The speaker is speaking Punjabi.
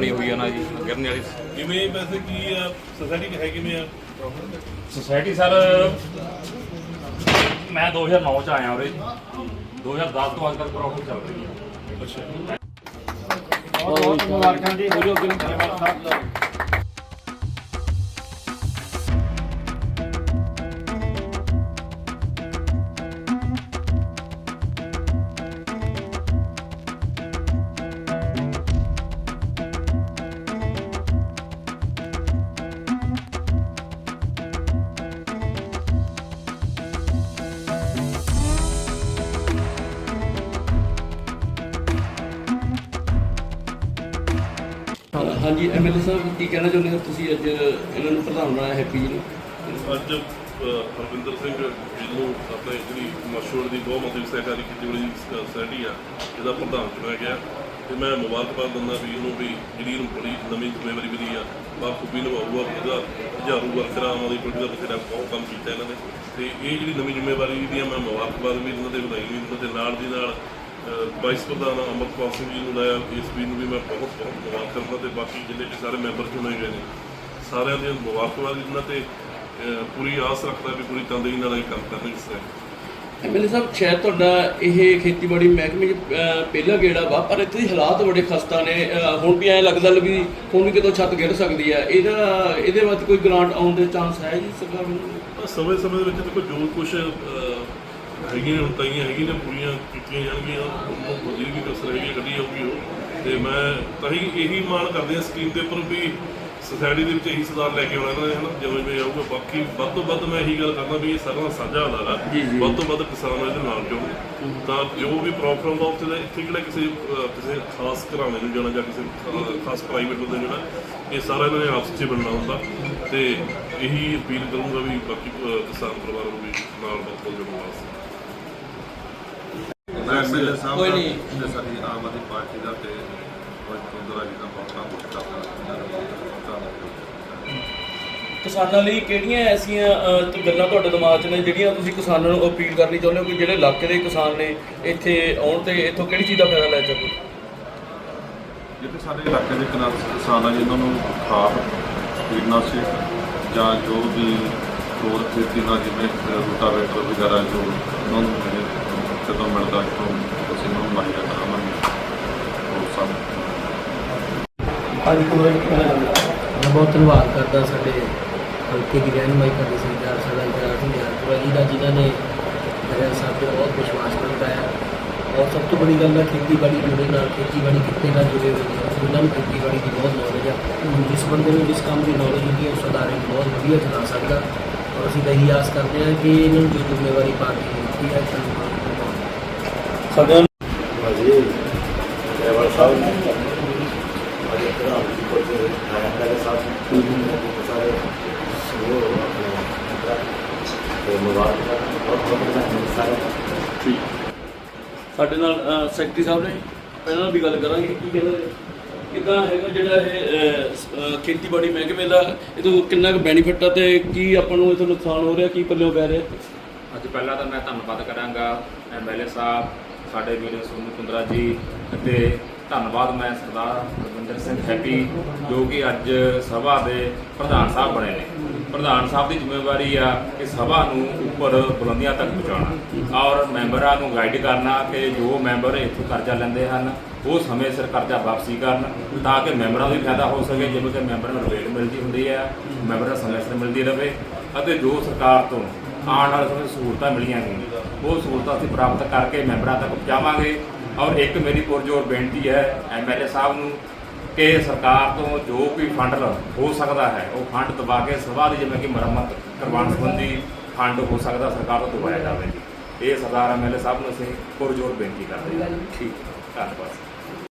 ਬਣੀ ਹੋਈ ਆ ਨਾ ਜੀ ਗਿਰਨ ਵਾਲੀ। ਕਿਵੇਂ ਵੈਸੇ ਕੀ ਆ ਸੋਸਾਇਟੀ ਹੈ ਕਿਵੇਂ ਆ? ਸੁਸਾਇਟੀ ਸਰ ਮੈਂ 2009 ਚ ਆਇਆ ਉਰੇ। 2010 ਤੋਂ ਅੱਜ ਤੱਕ ਪ੍ਰੋਫਿਟ ਚੱਲ ਰਹੀ ਹੈ। ਅੱਛਾ। ਬਹੁਤ ਬਹੁਤ ਮੁਬਾਰਕਾਂ ਜੀ। ਹੋ ਜੋ ਗਿਲ ਹਾਂਜੀ ਐਮਐਲਏ ਸਾਹਿਬ, ਕੀ ਕਹਿਣਾ ਚਾਹੁੰਦੇ ਹੋ ਤੁਸੀਂ ਅੱਜ ਇਹਨਾਂ ਨੂੰ ਪ੍ਰਧਾਨ ਬਣਾਇਆ, ਹੈਪੀ ਜੀ ਨੂੰ? ਅੱਜ ਹਰਵਿੰਦਰ ਸਿੰਘ ਜਿਹਨੂੰ ਆਪਣੇ ਜਿਹੜੀ ਮਸ਼ਹੂਰ ਦੀ ਬਹੁਮਤੀ ਸਹਿਕਾਰੀ ਖੇਤੀਬਾੜੀ ਸੋਸਾਇਟੀ ਆ, ਇਹਦਾ ਪ੍ਰਧਾਨ ਚੁਣਿਆ ਗਿਆ। ਤੇ ਮੈਂ ਮੁਬਾਰਕਬਾਦ ਦਿੰਦਾ ਵੀ ਉਹਨੂੰ ਵੀ ਜਿਹੜੀ ਇਹਨੂੰ ਬੜੀ ਨਵੀਂ ਜ਼ਿੰਮੇਵਾਰੀ ਮਿਲੀ ਆ। ਬਾਖੂਬੀ ਨਿਭਾਊਗਾ, ਇਹਦਾ ਹਜ਼ਾਰੂ ਵਰਕਰਾਂ ਉਹਨਾਂ ਦੀ ਪਾਰਟੀ ਦਾ ਬਥੇਰਾ ਬਹੁਤ ਕੰਮ ਕੀਤਾ ਇਹਨਾਂ ਨੇ। ਤੇ ਇਹ ਜਿਹੜੀ ਨਵੀਂ ਜ਼ਿੰਮੇਵਾਰੀ ਦੀ ਆ, ਮੈਂ ਮੁਬਾਰਕਬਾਦ ਵੀ ਇਹਨਾਂ ਦੇ ਵਧਾਈ ਵੀ ਇਹਨਾਂ ਦੇ ਨਾਲ ਦੀ ਨਾਲ ਵਾਈਸ ਪ੍ਰਧਾਨ ਅਮਰਪਾਲ ਸਿੰਘ ਜੀ ਨੂੰ ਲਾਇਆ ਇਸ ਵੀ ਨੂੰ ਵੀ ਮੈਂ ਬਹੁਤ ਬਹੁਤ ਮੁਬਾਰਕ ਕਰਦਾ ਤੇ ਬਾਕੀ ਜਿੰਨੇ ਕਿ ਸਾਰੇ ਮੈਂਬਰ ਚੁਣੇ ਗਏ ਨੇ। ਸਾਰਿਆਂ ਦੀਆਂ ਮੁਬਾਰਕਬਾਦ ਇਹਨਾਂ ਤੇ ਪੂਰੀ ਆਸ ਰੱਖਦਾ ਵੀ ਪੂਰੀ ਤੰਦੇਹੀ ਨਾਲ ਇਹ ਕੰਮ ਕਰਨਗੇ ਇਸ ਤਰ੍ਹਾਂ ਐਮਐਲਏ ਸਾਹਿਬ ਸ਼ਾਇਦ ਤੁਹਾਡਾ ਇਹ ਖੇਤੀਬਾੜੀ ਮਹਿਕਮੇ 'ਚ ਪਹਿਲਾ ਗੇੜਾ ਵਾ ਪਰ ਇੱਥੇ ਦੇ ਹਾਲਾਤ ਬੜੇ ਖਸਤਾ ਨੇ। ਹੁਣ ਵੀ ਐਂ ਲੱਗਦਾ ਵੀ ਹੁਣ ਵੀ ਕਿਤੋਂ ਛੱਤ ਗਿਰ ਸਕਦੀ ਹੈ ਇਹਦਾ ਇਹਦੇ ਵਾਸਤੇ ਕੋਈ ਗ੍ਰਾਂਟ ਆਉਣ ਦੇ ਚਾਂਸ ਹੈ ਜੀ ਸਰਕਾਰ ਨੂੰ ਸਮੇਂ ਸਮੇਂ ਦੇ ਵਿੱਚ ਦੇਖੋ ਜੋ ਕੁਝ ਹੈਗੀਆਂ ਨੇ ਹੁਣ ਤਾਈਆਂ ਹੈਗੀਆਂ ਨੇ ਪੂਰੀਆਂ ਕੀਤੀਆਂ ਜਾਣਗੀਆਂ ਉਹ ਵਧੀਆ ਵੀ ਕਸਰ ਹੈਗੀ ਹੈ, ਕੱਢੀ ਜਾਊਗੀ ਉਹ। ਤੇ ਮੈਂ ਤਾਂ ਹੀ ਇਹੀ ਮਾਣ ਕਰਦੇ ਆ ਸਕੀਮ ਦੇ ਉੱਪਰ ਵੀ ਸੋਸਾਇਟੀ ਦੇ ਵਿੱਚ ਇਹੀ ਸੁਧਾਰ ਲੈ ਕੇ ਆਉਣਾ ਇਹਨਾਂ ਨੇ ਹਨਾ ਜਿਵੇਂ ਜਿਵੇਂ ਆਊਗਾ। ਬਾਕੀ ਵੱਧ ਤੋਂ ਵੱਧ ਮੈਂ ਇਹੀ ਗੱਲ ਕਰਦਾ ਵੀ ਇਹ ਸਾਰਾ ਦਾ ਸਾਂਝਾ ਅਦਾਰਾ। ਵੱਧ ਤੋਂ ਵੱਧ ਕਿਸਾਨ ਇਹਦੇ ਨਾਲ ਜੁੜਨ। ਤਾਂ ਜੋ ਵੀ ਪ੍ਰੋਫਿਟ ਹੁੰਦਾ ਉੱਥੇ ਦਾ ਇੱਥੇ ਕਿਹੜਾ ਕਿਸੇ ਕਿਸੇ ਖਾਸ ਘਰਾਣੇ ਨੂੰ ਜਾਣਾ ਜਾਂ ਕਿਸੇ ਖਾਸ ਪ੍ਰਾਈਵੇਟ ਨੂੰ ਜਾਣਾ ਇਹ ਸਾਰਾ ਇਹਨਾਂ ਨੇ ਆਪਸ 'ਚ ਹੀ ਬਣਨਾ ਹੁੰਦਾ। ਤੇ ਇਹੀ ਅਪੀਲ ਕਰੂੰਗਾ ਵੀ ਬਾਕੀ ਕਿਸਾਨ ਪਰਿਵਾਰਾਂ ਨੂੰ ਵੀ ਨਾਲ ਵੱਧ ਤੋਂ ਜੁੜਨ ਵਾਸਤੇ। ਐਮਐਲਏ ਸਾਹਿਬ ਕੋਈ ਦਾ ਨਹੀਂ। ਤੇ ਸਾਡੀ ਆਮ ਆਦਮੀ ਪਾਰਟੀ ਦਾ ਤੇ ਕੋਈ ਕੁੰਦਰਾ ਜੀ ਦਾ ਬਹੁਤ ਕੰਮ ਕਰਦਾ ਕਿਸਾਨਾਂ ਲਈ ਕਿਹੜੀਆਂ ਐਸੀਆਂ ਗੱਲਾਂ ਤੁਹਾਡੇ ਦਿਮਾਗ 'ਚ ਨੇ ਜਿਹੜੀਆਂ ਤੁਸੀਂ ਕਿਸਾਨਾਂ ਨੂੰ ਅਪੀਲ ਕਰਨੀ ਚਾਹੁੰਦੇ ਹੋ ਕਿ ਜਿਹੜੇ ਇਲਾਕੇ ਦੇ ਕਿਸਾਨ ਨੇ ਇੱਥੇ ਆਉਣ ਤੇ ਇੱਥੋਂ ਕਿਹੜੀ ਚੀਜ਼ ਦਾ ਫਾਇਦਾ ਲੈ ਸਕਣ? ਜਿਹੜੇ ਸਾਡੇ ਇਲਾਕੇ ਦੇ ਕਿਸਾਨ ਆ ਜਿਨ੍ਹਾਂ ਨੂੰ ਖਾਦ ਕੀਟਨਾਸ਼ਕ ਜਾਂ ਜੋ ਵੀ ਹੋਰ ਖੇਤੀ ਨਾਲ ਜਿਵੇਂ ਰੂਟਾਵੇਟਰ ਵਗੈਰਾ ਜੋ ਉਹਨਾਂ ਨੂੰ ਮਿਲੇ, ਤੋਂ ਅਸੀਂ ਉਹਨਾਂ ਮੁਹੱਈਆ ਕਰਾਵਾਂਗੇ ਉਹ ਸਭ ਅੱਜ ਕੋਲ ਮੈਂ ਬਹੁਤ ਧੰਨਵਾਦ ਕਰਦਾ ਸਾਡੇ ਹਲਕੇ ਦੀ ਰਹਿਨਮਾਈ ਕਰਦੇ ਸਰਦਾਰ ਸਾਡਾ ਇੰਤਜ਼ਾਰ ਸਿੰਘ ਹਰਪੁਰਾ ਜੀ ਦਾ ਜਿਨ੍ਹਾਂ ਨੇ ਮੇਰੇ ਸਾਹਿਬ ਤੇ ਬਹੁਤ ਵਿਸ਼ਵਾਸ ਬਣਾਇਆ ਔਰ ਸਭ ਤੋਂ ਬੜੀ ਗੱਲ ਹੈ ਖੇਤੀਬਾੜੀ ਜੁੜੇ ਨਾਲ ਖੇਤੀਬਾੜੀ ਕਿੱਤੇ ਨਾਲ ਜੁੜੇ ਹੋਏ ਨੇ ਉਹਨਾਂ ਨੂੰ ਖੇਤੀਬਾੜੀ ਦੀ ਬਹੁਤ ਨੌਲੇਜ ਆ ਜਿਸ ਬੰਦੇ ਨੂੰ ਜਿਸ ਕੰਮ ਦੀ ਨੌਲੇਜ ਹੁੰਦੀ ਹੈ ਉਸ ਅਦਾਰੇ ਨੂੰ ਬਹੁਤ ਵਧੀਆ ਚਲਾ ਸਕਦਾ ਔਰ ਅਸੀਂ ਤਾਂ ਇਹੀ ਆਸ ਕਰਦੇ ਹਾਂ ਕਿ ਇਹਨਾਂ ਨੂੰ ਜੋ ਜ਼ਿੰਮੇਵਾਰੀ ਪਾ ਕੇ ਦਿੱਤੀ ਹੈ ਸਾਡੇ ਹਾਂਜੀ ਡਰਾਈਵਰ ਸਾਹਿਬ ਅੱਜ ਪ੍ਰਧਾਨ ਜੀ ਕੋਲ ਆਇਆ ਹੈ ਸਾਹਿਬ ਸਾਰੇ ਉਹ ਆਪਣੇ ਤੇ ਮੁਬਾਰਕ ਬਹੁਤ ਬਹੁਤ ਧੰਨਵਾਦ ਸਾਰੇ। ਸਾਡੇ ਨਾਲ ਸੈਕਟਰੀ ਸਾਹਿਬ ਨੇ। ਪਹਿਲਾਂ ਨਾਲ ਵੀ ਗੱਲ ਕਰਾਂਗੇ ਕੀ ਕਹਿੰਦੇ ਨੇ? ਕਿੱਦਾਂ ਹੈਗਾ ਜਿਹੜਾ ਇਹ ਖੇਤੀਬਾੜੀ ਮਹਿਕਮੇ ਦਾ ਇਹ ਤੋਂ ਕਿੰਨਾ ਕੁ ਬੈਨੀਫਿਟ ਆ ਤੇ ਕੀ ਆਪਾਂ ਨੂੰ ਇਹ ਤੋਂ ਨੁਕਸਾਨ ਹੋ ਰਿਹਾ ਕੀ ਪੱਲਿਓਂ ਪੈ ਰਿਹਾ? ਅੱਜ ਪਹਿਲਾਂ ਤਾਂ ਮੈਂ ਧੰਨਵਾਦ ਕਰਾਂਗਾ ਐਮਐਲਏ ਸਾਹਿਬ ਸਾਡੇ ਵੀਰ ਸੋਨੂ ਕੁੰਦਰਾ ਜੀ ਅਤੇ ਧੰਨਵਾਦ ਮੈਂ ਸਰਦਾਰ ਰਵਿੰਦਰ ਸਿੰਘ ਹੈਪੀ, ਜੋ ਕਿ ਅੱਜ ਸਭਾ ਦੇ ਪ੍ਰਧਾਨ ਸਾਹਿਬ ਬਣੇ ਨੇ। ਪ੍ਰਧਾਨ ਸਾਹਿਬ ਦੀ ਜ਼ਿੰਮੇਵਾਰੀ ਆ ਕਿ ਸਭਾ ਨੂੰ ਉੱਪਰ ਬੁਲੰਦੀਆਂ ਤੱਕ ਪਹੁੰਚਾਉਣਾ। ਔਰ ਮੈਂਬਰਾਂ ਨੂੰ ਗਾਈਡ ਕਰਨਾ ਕਿ ਜੋ ਮੈਂਬਰ ਇੱਥੋਂ ਕਰਜ਼ਾ ਲੈਂਦੇ ਹਨ, ਉਹ ਸਮੇਂ ਸਿਰ ਕਰਜ਼ਾ ਵਾਪਸੀ ਕਰਨ, ਤਾਂ ਕਿ ਮੈਂਬਰਾਂ ਨੂੰ ਵੀ ਫਾਇਦਾ ਹੋ ਸਕੇ, ਜਿਵੇਂ ਕਿ ਮੈਂਬਰਾਂ ਨੂੰ ਰਿਬੇਟ ਮਿਲਦੀ ਹੁੰਦੀ ਹੈ ਮੈਂਬਰਾਂ ਨੂੰ ਸਮੇਂ ਸਿਰ ਮਿਲਦੀ ਰਹੇ। ਅਤੇ ਜੋ ਸਰਕਾਰ ਤੋਂ ਆਉਣ ਵਾਲੇ ਸਮੇਂ ਸਹੂਲਤਾਂ ਮਿਲੀਆਂ ਨੇ ਉਹ ਸਹੂਲਤਾਂ ਅਸੀਂ ਪ੍ਰਾਪਤ ਕਰਕੇ ਮੈਂਬਰਾਂ ਤੱਕ ਪਹੁੰਚਾਵਾਂਗੇ। ਔਰ ਇੱਕ ਮੇਰੀ ਪੁਰਜੋਰ ਬੇਨਤੀ ਹੈ ਐਮਐਲਏ ਸਾਹਿਬ ਨੂੰ ਕਿ ਸਰਕਾਰ ਤੋਂ ਜੋ ਕੋਈ ਫੰਡ ਹੋ ਸਕਦਾ ਹੈ ਉਹ ਫੰਡ ਦਬਾ ਕੇ ਸਭਾ ਦੀ ਜਿਵੇਂ ਕਿ ਮੁਰੰਮਤ ਕਰਵਾਉਣ ਸੰਬੰਧੀ ਫੰਡ ਹੋ ਸਕਦਾ ਸਰਕਾਰ ਤੋਂ ਦਵਾਇਆ ਜਾਵੇ। ਇਹ ਸਰਦਾਰ ਐਮਐਲਏ ਸਾਹਿਬ ਨੂੰ ਅਸੀਂ ਪੁਰਜੋਰ ਬੇਨਤੀ ਕਰਦੇ ਹਾਂ। ਠੀਕ। ਧੰਨਵਾਦ।